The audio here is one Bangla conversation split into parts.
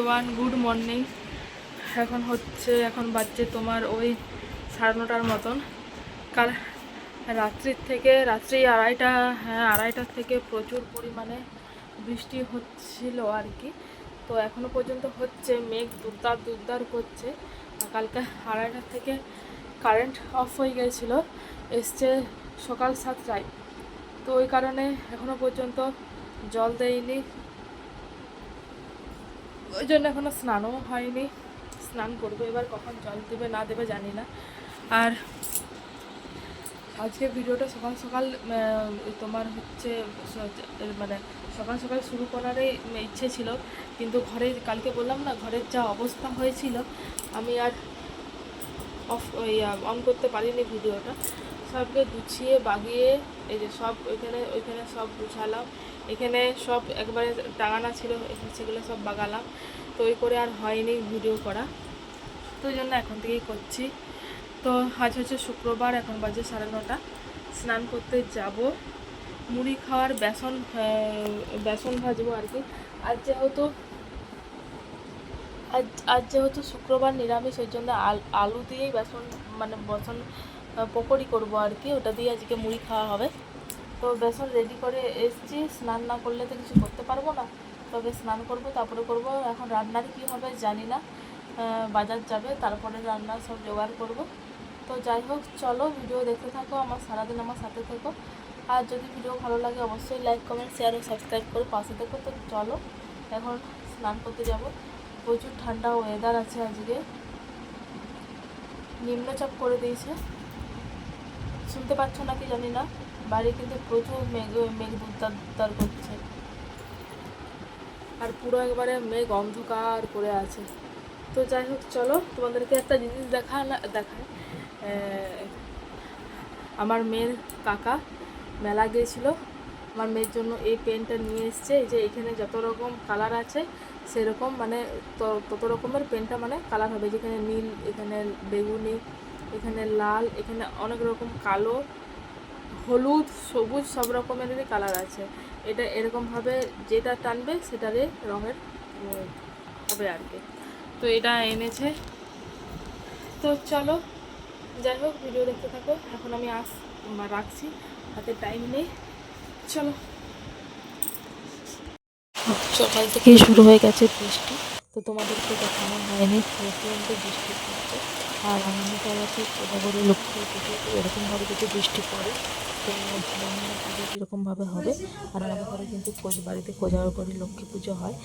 ওয়ান গুড মর্নিং এখন হচ্ছে, এখন বাজছে তোমার ওই সাড়ে নটার মতন। কাল রাত্রির থেকে, রাত্রি আড়াইটা হ্যাঁ আড়াইটার থেকে প্রচুর পরিমাণে বৃষ্টি হচ্ছিল আর কি। তো এখনও পর্যন্ত হচ্ছে মেঘ দুর্দার দুর্দার করছে। কালকে আড়াইটার থেকে কারেন্ট অফ হয়ে গিয়েছিল এসছে সকাল সাতটায়। তো ওই কারণে এখনও পর্যন্ত জল দেয়নি। ওই জন্য এখনও স্নানও হয়নি। স্নান করব এবার, কখন জল দেবে না দেবে জানি না। আর আজকে ভিডিওটা সকাল সকাল তোমার হচ্ছে মানে সকাল সকাল শুরু করারই ইচ্ছে ছিল। কিন্তু ঘরে কালকে বললাম না, ঘরের যা অবস্থা হয়েছিল, আমি আর অফ অন করতে পারিনি ভিডিওটা। সবকে গুছিয়ে, বাগিয়ে, এই যে সব ওইখানে ওইখানে সব গুছালাম। এখানে সব একবারে টাঙানা ছিল সেগুলো সব বাগালাম। তো ওই করে আর হয়নি ভিডিও করা। তো ওই জন্য এখন থেকেই করছি। তো আজ হচ্ছে শুক্রবার, এখন বাজে সাড়ে নটা। স্নান করতে যাব। মুড়ি খাওয়ার বেসন বেসন ভাজবো আর কি। আর যেহেতু, আজ আজ যেহেতু শুক্রবার নিরামিষ, ওই জন্য আল- দিয়েই বেসন মানে বেসন পকোড়ি করব আর কি। ওটা দিয়ে আজকে মুড়ি খাওয়া হবে। তো বেসন রেডি করে এসছি, স্নান না করলে তো কিছু করতে পারব না। তবে স্নান করব, তারপরে করব। এখন রান্নার কি হবে জানি না। বাজার যাবে, তারপরে রান্না সব জোগাড় করব। তো যাই হোক, চলো ভিডিও দেখতে থাকো, আমার সারাদিন আমার সাথে থেকো। আর যদি ভিডিও ভালো লাগে, অবশ্যই লাইক কমেন্ট শেয়ার ও সাবস্ক্রাইব করে পাশে থেকো। তো চলো, এখন স্নান করতে যাব। প্রচুর ঠান্ডা ওয়েদার আছে আজকে। নিম্নচাপ করে দিয়েছে। শুনতে পাচ্ছ নাকি জানি না। বাড়ি কিন্তু প্রচুর মেঘ মেঘ দুদ্দার দুদ্দার করছে। আর পুরো একবারে মেঘ অন্ধকার করে আছে। তো যাই হোক, চলো তোমাদেরকে একটা জিনিস দেখা দেখায় আমার মেয়ের কাকা মেলা গিয়েছিল। আমার মেয়ের জন্য এই পেনটা নিয়ে এসছে। যে এখানে যত রকম কালার আছে, সেরকম মানে তত রকমের পেনটা মানে কালার হবে। যেখানে নীল, এখানে বেগুনি, এখানে লাল, এখানে অনেক রকম কালো হলুদ, সবুজ সব রকমেরই কালার আছে। এটা এরকমভাবে যেটা টানবে সেটারই রঙের হবে আর কি। তো এটা এনেছে। তো চলো, যাই হোক ভিডিও দেখতে থাকো। এখন আমি আস রাখছি। হাতে টাইম নেই। চলো। সকাল থেকেই শুরু হয়ে গেছে বৃষ্টি। তো তোমাদেরকে দেখানো হয়নি, প্রচণ্ড বৃষ্টি পড়ছে। আর আগামীকালকে কোজাগরি লক্ষ্মী পুজো এরকমভাবে যদি বৃষ্টি পড়ে, তো ধর্মীয় হবে। আর আমাদের ঘরে কিন্তু কোচ বাড়িতে করে লক্ষ্মী পুজো হয়।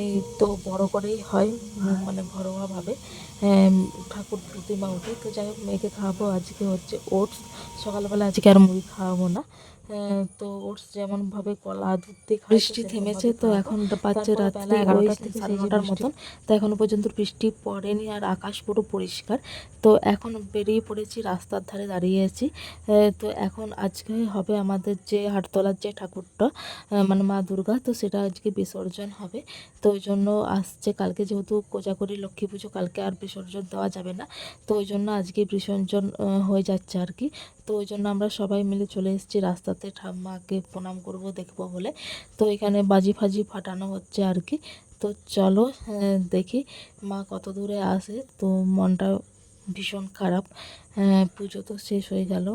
এই তো বড় করেই হয় মানে ঘরোয়াভাবে। ঠাকুর প্রতিমা উঠে তো যাই হোক, মেয়েকে খাওয়াবো। আজকে হচ্ছে ওটস। সকালবেলা আজকে আর মুড়ি খাওয়াবো না। তো ওটস যেমনভাবে কলা দুধ দিয়ে বৃষ্টি থেমেছে তো এখন তারপর রাত্রি এগারোটা থেকে সাড়ে নটার মতন। তো এখনও পর্যন্ত বৃষ্টি পড়েনি আর আকাশ পুরো পরিষ্কার। তো এখন বেরিয়ে পড়েছি রাস্তার ধারে দাঁড়িয়ে আছি। তো এখন আজকে হবে আমাদের যে হাটতলার যে ঠাকুরটা মানে মা দুর্গা তো সেটা আজকে বিসর্জন হবে। তো ওই জন্য আসছে কালকে যেহেতু কোজাগরি লক্ষ্মী পুজো কালকে আর বিসর্জন দেওয়া যাবে না। তো ওই জন্য আজকে বিসর্জন হয়ে যাচ্ছে আর কি। তো ওই জন্য আমরা সবাই মিলে চলে এসেছি রাস্তাতে ঠাম্মাকে প্রণাম করব দেখব বলে। তো এখানে বাজি ফাজি ফাটানো হচ্ছে আর কি। তো চলো দেখি মা কত দূরে আসে। তো মনটা ভীষণ খারাপ। আহ, পুজো তো শেষ হয়ে গেল।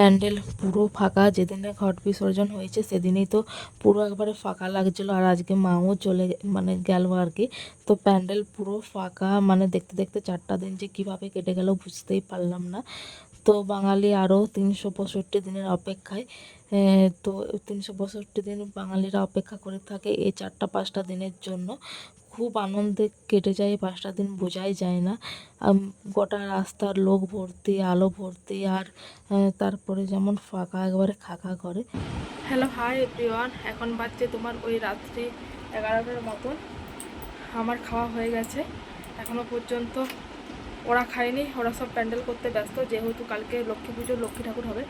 প্যান্ডেল পুরো ফাঁকা। যেদিনে ঘট বিসর্জন হয়েছে সেদিনেই তো পুরো একবারে ফাঁকা লাগছিল। আর আজকে মাও চলে মানে গেল আর কি। তো প্যান্ডেল পুরো ফাঁকা। মানে দেখতে দেখতে চারটা দিন যে কীভাবে কেটে গেল বুঝতেই পারলাম না। তো বাঙালি আরও তিনশো পঁয়ষট্টি দিনের অপেক্ষায় তো তিনশো পঁয়ষট্টি দিন বাঙালিরা অপেক্ষা করে থাকে এই চারটা পাঁচটা দিনের জন্য। খুব আনন্দে কেটে যায় পাঁচটা দিন বোঝাই যায় না। গোটা রাস্তার লোক ভর্তি, আলো ভর্তি আর তারপরে যেমন ফাঁকা একবারে খাঁকা করে হ্যালো, হাই এভরিওয়ান, এখন বাজছে তোমার ওই রাত্রি এগারোটার মতন। আমার খাওয়া হয়ে গেছে, এখনও পর্যন্ত ওরা খায়নি, ওরা সব প্যান্ডেল করতে ব্যস্ত, যেহেতু কালকে লক্ষ্মী পুজো, লক্ষ্মী ঠাকুর হবে।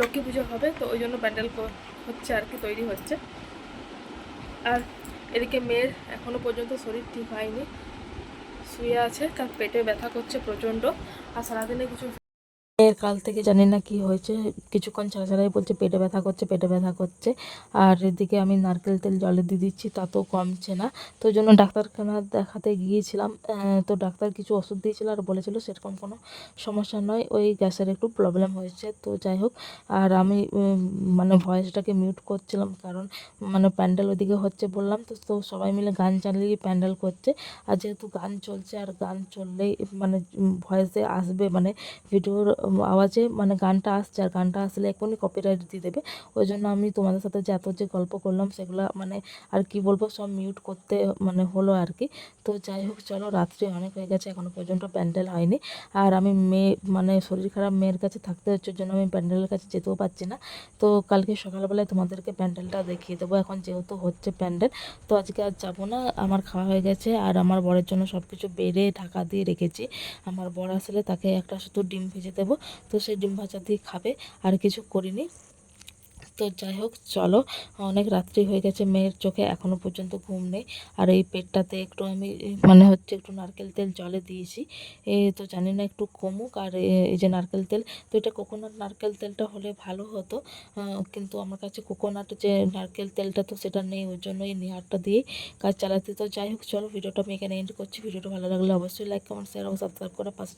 লক্ষ্মী পুজো হবে, তো ওই জন্য প্যান্ডেল হচ্ছে আর কি, তৈরি হচ্ছে। আর এদিকে মেয়ের এখনও পর্যন্ত শরীর ঠিক হয়নি, শুয়ে আছে তার পেটে ব্যথা করছে প্রচণ্ড, আর সারাদিনে কিছু কাল থেকে জানি না কি হয়েছে। কিছুক্ষণ ছাড়া ছাড়াই বলছে, পেটে ব্যথা করছে, পেটে ব্যথা করছে। আর এদিকে আমি নারকেল তেল জলে দিয়ে দিচ্ছি তাতেও কমছে না। তো জন্য ডাক্তারখানা দেখাতে গিয়েছিলাম। তো ডাক্তার কিছু ওষুধ দিয়েছিল আর বলেছিল সেরকম কোনো সমস্যা নয়। ওই গ্যাসের একটু প্রবলেম হয়েছে। তো যাই হোক, আর আমি মানে ভয়েসটাকে মিউট করছিলাম কারণ মানে প্যান্ডেল ওদিকে হচ্ছে বললাম তো তো সবাই মিলে গান চালিয়ে প্যান্ডেল করছে। আর যেহেতু গান চলছে, আর গান চললেই মানে ভয়েসে আসবে মানে ভিডিওর আওয়াজে মানে গানটা আসছে আর গানটা আসলে এখনই কপিরাইট দিয়ে দেবে। ওই জন্য আমি তোমাদের সাথে যে এত যে গল্প করলাম সেগুলো মানে আর কি বলব, সব মিউট করতে মানে হলো আর কি। তো যাই হোক, চলো রাত্রি অনেক হয়ে গেছে, এখনও পর্যন্ত প্যান্ডেল হয়নি। আর আমি মেয়ে মানে শরীর খারাপ, মেয়ের কাছে থাকতে হচ্ছে জন্য আমি প্যান্ডেলের কাছে যেতেও পারছি না। তো কালকে সকালবেলায় তোমাদেরকে প্যান্ডেলটা দেখিয়ে দেবো, এখন যেহেতু হচ্ছে প্যান্ডেল। তো আজকে আর যাব না, আমার খাওয়া হয়ে গেছে, আর আমার বরের জন্য সব কিছু বেড়ে, ঢাকা দিয়ে রেখেছি। আমার বর আসলে তাকে একটা শুধু ডিম ভেজে দেবো তো সেই ডিম ভাজা দিয়ে খাবে, আর কিছু করিনি। তো যাই হোক, চলো। অনেক রাত্রি হয়ে গেছে, মেয়ের চোখে এখনও পর্যন্ত ঘুম নেই। আর এই পেটটাতে একটু আমি মানে হচ্ছে একটু নারকেল তেল জলে দিয়েছি। এ তো জানি না একটু কমুক, আর এই যে নারকেল তেল, তো এটা কোকোনাট নারকেল তেলটা হলে ভালো হতো। কিন্তু আমার কাছে কোকোনাট যে নারকেল তেলটা তো সেটা নেই, ওই জন্য এই নেহারটা দিয়েই কাজ চালাতে। তো যাই হোক, চলো, ভিডিওটা আমি এখানে এন্ড করছি। ভিডিওটা ভালো লাগলে অবশ্যই লাইক কমেন্ট শেয়ার ও সাবস্ক্রাইব করে পাশে।